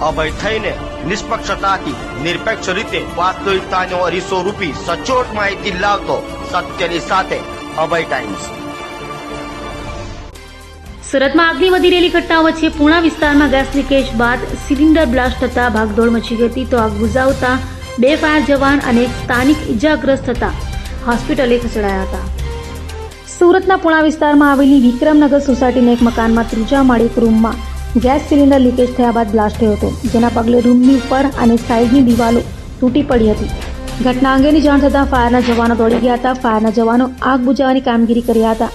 અભય થઈને નિષ્પક્ષતાથી, નિરપેક્ષ રીતે વાસ્તવિકતાનો અરીસો રૂપી સચોટ માહિતી લાવતો સત્યની સાથે અભય ટાઈમ્સ. સુરતમાં આગની વધી રહેલી ઘટના વચ્ચે પૂણા વિસ્તારમાં ગેસ લીકેજ બાદ સિલિન્ડર બ્લાસ્ટ થતા ભાગદોડ મચી ગઈ હતી. તો આગ બુઝાવતા બે ફાયર જવાન અને સ્થાનિક ઇજાગ્રસ્ત થતા હોસ્પિટલે ખસેડાયા હતા. સુરતના પૂણા વિસ્તારમાં આવેલી વિક્રમનગર સોસાયટીના એક મકાનમાં ત્રીજા માળે એક રૂમમાં ગેસ સિલિન્ડર લીકેજ થયા બાદ બ્લાસ્ટ થયો હતો જેના પગલે રૂમની ઉપર અને સાઈડની દિવાલો તૂટી પડી હતી ઘટના અંગેની જાણ થતાં ફાયરના જવાનો દોડી ગયા હતા ફાયરના જવાનો આગ બુઝાવવાની કામગીરી કર્યા હતા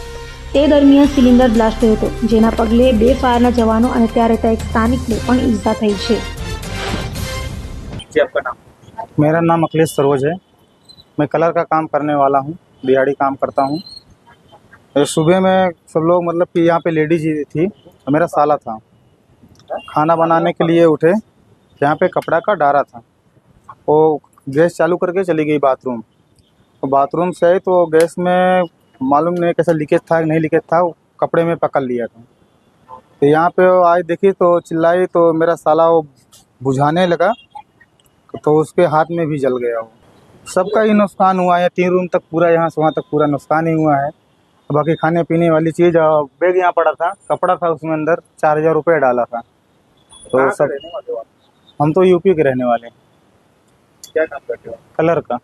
તે દરમિયાન સિલિન્ડર બ્લાસ્ટ થયો હતો જેના પગલે બે ફાયરના જવાનો અને ત્યાં રહેતા એક સ્થાનિકને પણ ઈજા થઈ છે जी आपका नाम मेरा नाम अखिलेश सरोज है मैं कलर का काम करने वाला हूँ दिहाड़ी काम करता हूँ ये सुबह में सब लोग मतलब कि यहाँ पे लेडीज ही थी और मेरा साला था खाना बनाने के लिए उठे, यहाँ पे कपड़ा का डारा था। वो गैस चालू करके चली गई बाथरूम। तो बाथरूम से आई तो गैस में मालूम नहीं कैसा लीकेज था, नहीं लीकेज था कपड़े में पकड़ लिया था। तो यहाँ पे आई देखी तो चिल्लाई तो मेरा साला वो बुझाने लगा तो उसके हाथ में भी जल गया वो। सबका ही नुकसान हुआ है तीन रूम तक पूरा, यहाँ से वहाँ तक पूरा नुकसान ही हुआ है। बाकी खाने पीने वाली चीज़, बैग यहाँ पड़ा था, कपड़ा था उसमें अंदर, चार हज़ार रुपये डाला था। तो कहाँ से सब रहने वाले हो आप? हम तो यूपी के रहने वाले हैं क्या काम करते हो कलर का